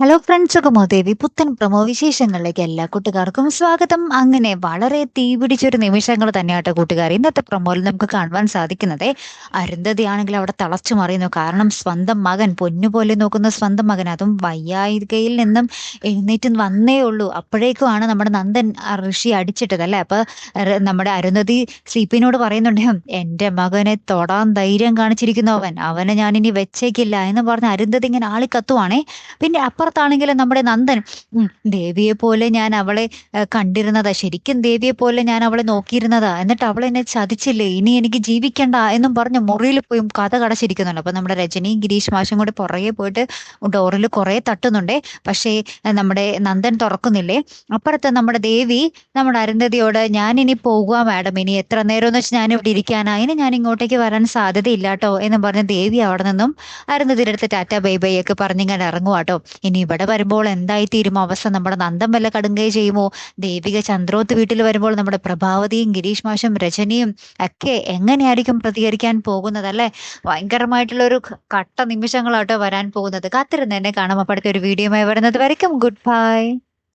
Hello friends കുമോദേവി പുത്തൻ promo വിശേഷങ്ങളിലേക്ക് എല്ലാ കൂട്ടുകാർക്കും സ്വാഗതം. അങ്ങനെ വളരെ തീപിടിച്ചൊരു നിമിഷങ്ങൾ തന്നെയാട്ടോ കൂട്ടുകാർ ഇന്നത്തെ പ്രമോയിൽ നമുക്ക് കാണുവാൻ സാധിക്കുന്നത് അരുന്ധതി ആണെങ്കിൽ അവിടെ തളച്ചു മറിയുന്നു. കാരണം സ്വന്തം മകൻ പൊന്നുപോലെ നോക്കുന്ന സ്വന്തം മകൻ അതും വയ്യായികയിൽ നിന്നും എഴുന്നേറ്റ് വന്നേ ഉള്ളൂ. അപ്പോഴേക്കുമാണ് നമ്മുടെ നന്ദൻ ഋഷി അടിച്ചിട്ടത് അല്ലേ? അപ്പൊ നമ്മുടെ അരുന്ധതി സിപിനോട് പറയുന്നുണ്ട് എന്റെ മകനെ തൊടാൻ ധൈര്യം കാണിച്ചിരിക്കുന്നു അവൻ. അവനെ ഞാൻ ഇനി വെച്ചേക്കില്ല. എന്ന് പറഞ്ഞ അരുന്ധതി ഇങ്ങനെ ആളി കത്തുവാണേ പിന്നെ അപ്പുറത്താണെങ്കിൽ നമ്മുടെ നന്ദൻ ദേവിയെ പോലെ ഞാൻ അവളെ കണ്ടിരുന്നതാ. ശരിക്കും ദേവിയെ പോലെ ഞാൻ അവളെ നോക്കിയിരുന്നതാ. എന്നിട്ട് അവൾ എന്നെ ചതിച്ചില്ലേ? ഇനി എനിക്ക് ജീവിക്കണ്ട എന്നും പറഞ്ഞ് മുറിയിൽ പോയി കഥ കടച്ചിരിക്കുന്നുണ്ട്. അപ്പൊ നമ്മുടെ രജനി ഗിരീഷ് മാഷും കൂടി പുറകെ പോയിട്ട് ഡോറിൽ കുറെ തട്ടുന്നുണ്ടേ. പക്ഷേ നമ്മുടെ നന്ദൻ തുറക്കുന്നില്ലേ? അപ്പുറത്ത് നമ്മുടെ ദേവി നമ്മുടെ അരുന്ധതിയോട് ഞാൻ ഇനി പോകുക മാഡം. ഇനി എത്ര നേരം എന്ന് വെച്ചാൽ ഞാൻ ഇവിടെ ഇരിക്കാനാ? ഇനി ഞാൻ ഇങ്ങോട്ടേക്ക് വരാൻ സാധ്യതയില്ല കേട്ടോ എന്ന് പറഞ്ഞ് ദേവി അവിടെ നിന്നും അരുന്ധതിയുടെ അടുത്ത് ടാറ്റ ബൈ ബൈ ഒക്കെ പറഞ്ഞിങ്ങനെ ഇറങ്ങുവാട്ടോ. ഇനി ഇവിടെ വരുമ്പോൾ എന്തായി തീരുമോ അവസ്ഥ നമ്മുടെ നന്ദം വല്ല കടുങ്കൈ ചെയ്യുമോ? ദേവിക ചന്ദ്രോത്ത് വീട്ടിൽ വരുമ്പോൾ നമ്മുടെ പ്രഭാവതിയും ഗിരീഷ് മാഷും രചനയും ഒക്കെ എങ്ങനെയായിരിക്കും പ്രതികരിക്കാൻ പോകുന്നത് അല്ലെ? ഭയങ്കരമായിട്ടുള്ള ഒരു കട്ട നിമിഷങ്ങളാട്ടോ വരാൻ പോകുന്നത്. കാത്തിരുന്ന് എന്നെ കാണാം. അപ്പോഴത്തെ ഒരു വീഡിയോയുമായി വരുന്നത് വരയ്ക്കും. Good bye